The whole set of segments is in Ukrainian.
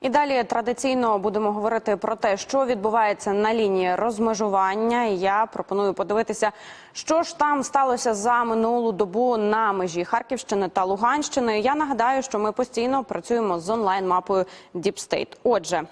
І далі традиційно будемо говорити про те, що відбувається на лінії розмежування. Я пропоную подивитися, що ж там сталося за минулу добу на межі Харківщини та Луганщини. Я нагадаю, що ми постійно працюємо з онлайн мапою Діпстейт. Отже.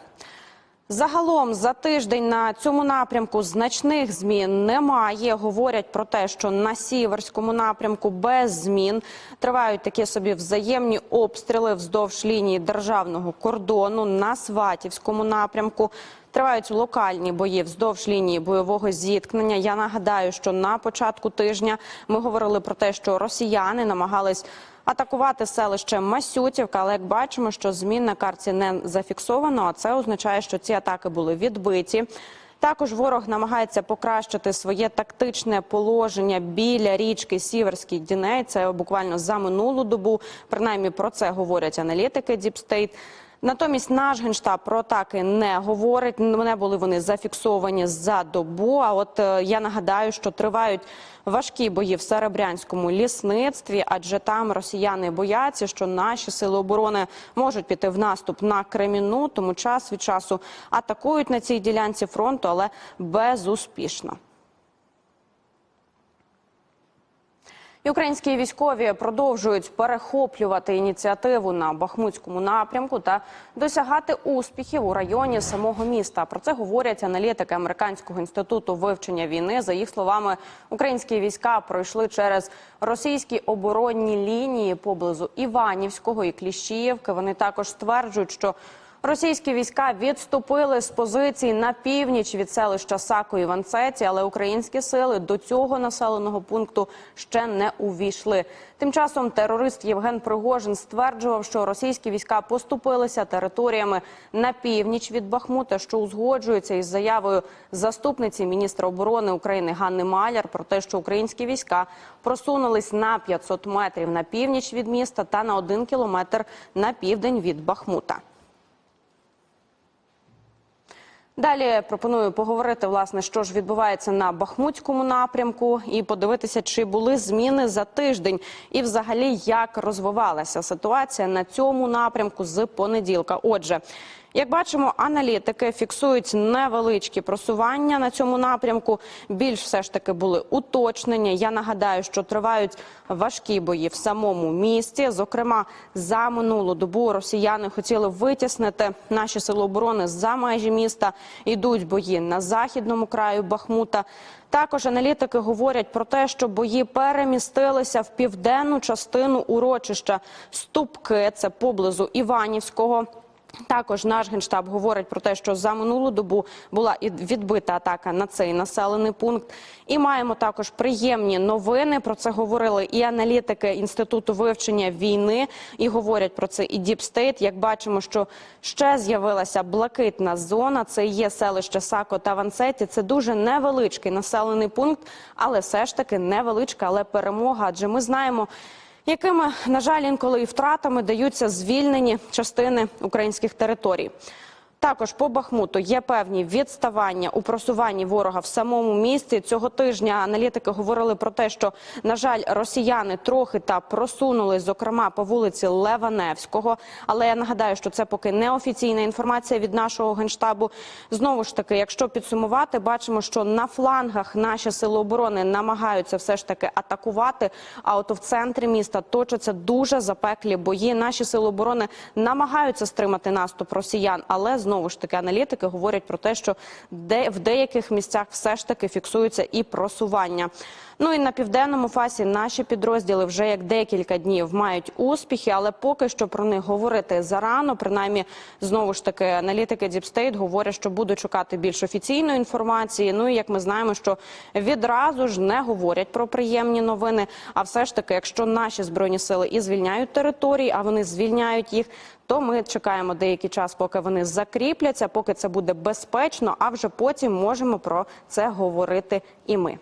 Загалом за тиждень на цьому напрямку значних змін немає. Говорять про те, що на сіверському напрямку без змін тривають такі собі взаємні обстріли вздовж лінії державного кордону на Сватівському напрямку. Тривають локальні бої вздовж лінії бойового зіткнення. Я нагадаю, що на початку тижня ми говорили про те, що росіяни намагались атакувати селище Масютівка, але як бачимо, що змін на карті не зафіксовано. А це означає, що ці атаки були відбиті. Також ворог намагається покращити своє тактичне положення біля річки Сіверський Діней. Це буквально за минулу добу. Принаймні про це говорять аналітики Діпстейт. Натомість наш генштаб про атаки не говорить. Не були вони зафіксовані за добу. А от е, я нагадаю, що тривають важкі бої в Серебрянському лісництві, адже там росіяни бояться, що наші сили оборони можуть піти в наступ на Креміну. Тому час від часу атакують на цій ділянці фронту, але безуспішно. Українські військові продовжують перехоплювати ініціативу на Бахмутському напрямку та досягати успіхів у районі самого міста. Про це говорять аналітики американського інституту вивчення війни. За їх словами, українські війська пройшли через російські оборонні лінії поблизу Іванівського і Кліщіївки. Вони також стверджують, що Російські війська відступили з позицій на північ від селища Сако і але українські сили до цього населеного пункту ще не увійшли. Тим часом терорист Євген Пригожин стверджував, що російські війська поступилися територіями на північ від Бахмута, що узгоджується із заявою заступниці міністра оборони України Ганни Маляр про те, що українські війська просунулись на 500 метрів на північ від міста та на один кілометр на південь від Бахмута. Далі пропоную поговорити власне, що ж відбувається на Бахмутському напрямку, і подивитися, чи були зміни за тиждень, і взагалі як розвивалася ситуація на цьому напрямку з понеділка. Отже. Як бачимо, аналітики фіксують невеличкі просування на цьому напрямку. Більш все ж таки були уточнення. Я нагадаю, що тривають важкі бої в самому місті. Зокрема, за минулу добу росіяни хотіли витіснити наші сили оборони за межі міста. Йдуть бої на західному краю Бахмута. Також аналітики говорять про те, що бої перемістилися в південну частину урочища Ступки. Це поблизу Іванівського. Також наш генштаб говорить про те, що за минулу добу була відбита атака на цей населений пункт. І маємо також приємні новини. Про це говорили і аналітики інституту вивчення війни, і говорять про це і State. Як бачимо, що ще з'явилася блакитна зона. Це є селище Сако та Ванцеті. Це дуже невеличкий населений пункт, але все ж таки невеличка, але перемога. Адже ми знаємо якими на жаль інколи і втратами даються звільнені частини українських територій. Також по Бахмуту є певні відставання у просуванні ворога в самому місті. Цього тижня аналітики говорили про те, що на жаль, росіяни трохи та просунулись, зокрема по вулиці Леваневського. Але я нагадаю, що це поки не офіційна інформація від нашого генштабу. Знову ж таки, якщо підсумувати, бачимо, що на флангах наші сили оборони намагаються все ж таки атакувати. А от в центрі міста точаться дуже запеклі бої. Наші сили оборони намагаються стримати наступ росіян, але знову ж таки аналітики говорять про те, що де в деяких місцях все ж таки фіксується і просування. Ну і на південному фасі наші підрозділи вже як декілька днів мають успіхи, але поки що про них говорити зарано. Принаймні, знову ж таки, аналітики State говорять, що будуть шукати більш офіційної інформації. Ну і як ми знаємо, що відразу ж не говорять про приємні новини. А все ж таки, якщо наші збройні сили і звільняють території, а вони звільняють їх. То ми чекаємо деякий час, поки вони закріпляться, поки це буде безпечно. А вже потім можемо про це говорити і ми.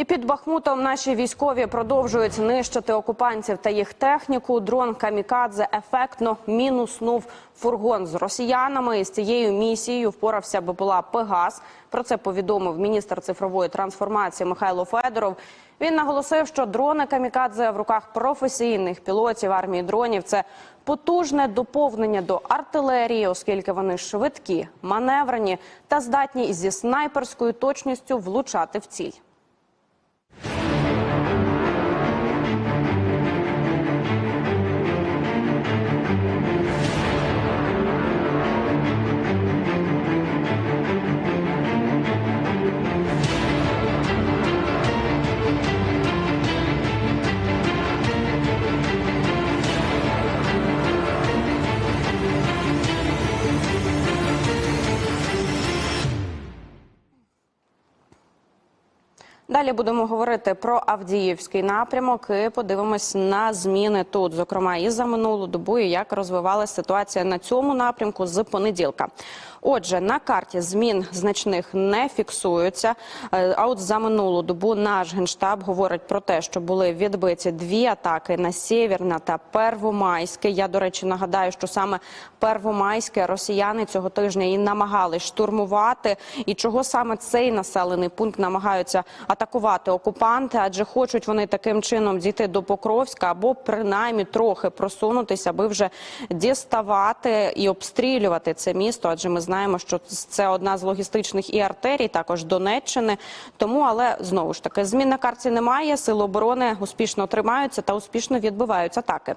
І під Бахмутом наші військові продовжують нищити окупантів та їх техніку. Дрон Камікадзе ефектно мінуснув фургон з росіянами. І з цією місією впорався БПЛА Пегас. Про це повідомив міністр цифрової трансформації Михайло Федоров. Він наголосив, що дрони камікадзе в руках професійних пілотів армії дронів це потужне доповнення до артилерії, оскільки вони швидкі, маневрені та здатні зі снайперською точністю влучати в ціль. Далі будемо говорити про Авдіївський напрямок і подивимось на зміни тут, зокрема і за минулу добу, і як розвивалася ситуація на цьому напрямку з понеділка. Отже, на карті змін значних не фіксуються. Е, А от за минулу добу наш генштаб говорить про те, що були відбиті дві атаки на Сєвєрна та Первомайське. Я, до речі, нагадаю, що саме Первомайське росіяни цього тижня і намагались штурмувати. І чого саме цей населений пункт намагаються атакувати окупанти, адже хочуть вони таким чином дійти до Покровська або принаймні трохи просунутися, аби вже діставати і обстрілювати це місто. Адже ми знаємо, що це одна з логістичних і артерій, також Донеччини. Тому, але знову ж таки, змін на карті немає. Сили оборони успішно тримаються та успішно відбивають атаки.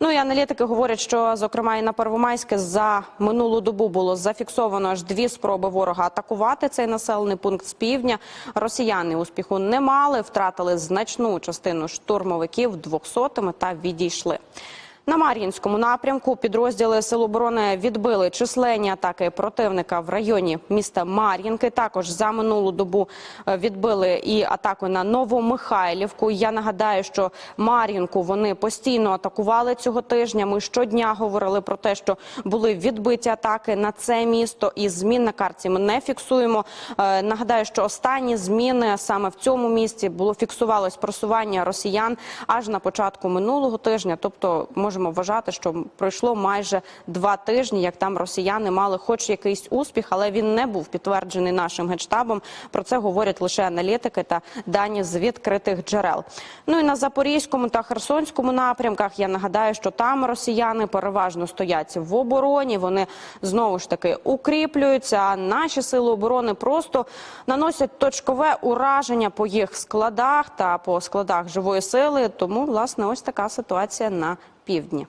Ну і аналітики говорять, що зокрема і на Первомайське за минулу добу було зафіксовано аж дві спроби ворога атакувати цей населений пункт з півдня. Росіяни успіху не мали, втратили значну частину штурмовиків двохсотими та відійшли. На Мар'їнському напрямку підрозділи Сил оборони відбили численні атаки противника в районі міста Мар'їнки. Також за минулу добу е, відбили і атаку на Новомихайлівку. Я нагадаю, що Мар'їнку вони постійно атакували цього тижня. Ми щодня говорили про те, що були відбиті атаки на це місто, і змін на карті ми не фіксуємо. Е, Нагадаю, що останні зміни саме в цьому місті було фіксувалось просування росіян аж на початку минулого тижня. Тобто можемо вважати, що пройшло майже два тижні, як там росіяни мали хоч якийсь успіх, але він не був підтверджений нашим генштабом. Про це говорять лише аналітики та дані з відкритих джерел. Ну і на запорізькому та херсонському напрямках я нагадаю, що там росіяни переважно стоять в обороні. Вони знову ж таки укріплюються. А наші сили оборони просто наносять точкове ураження по їх складах та по складах живої сили. Тому власне ось така ситуація на півдні.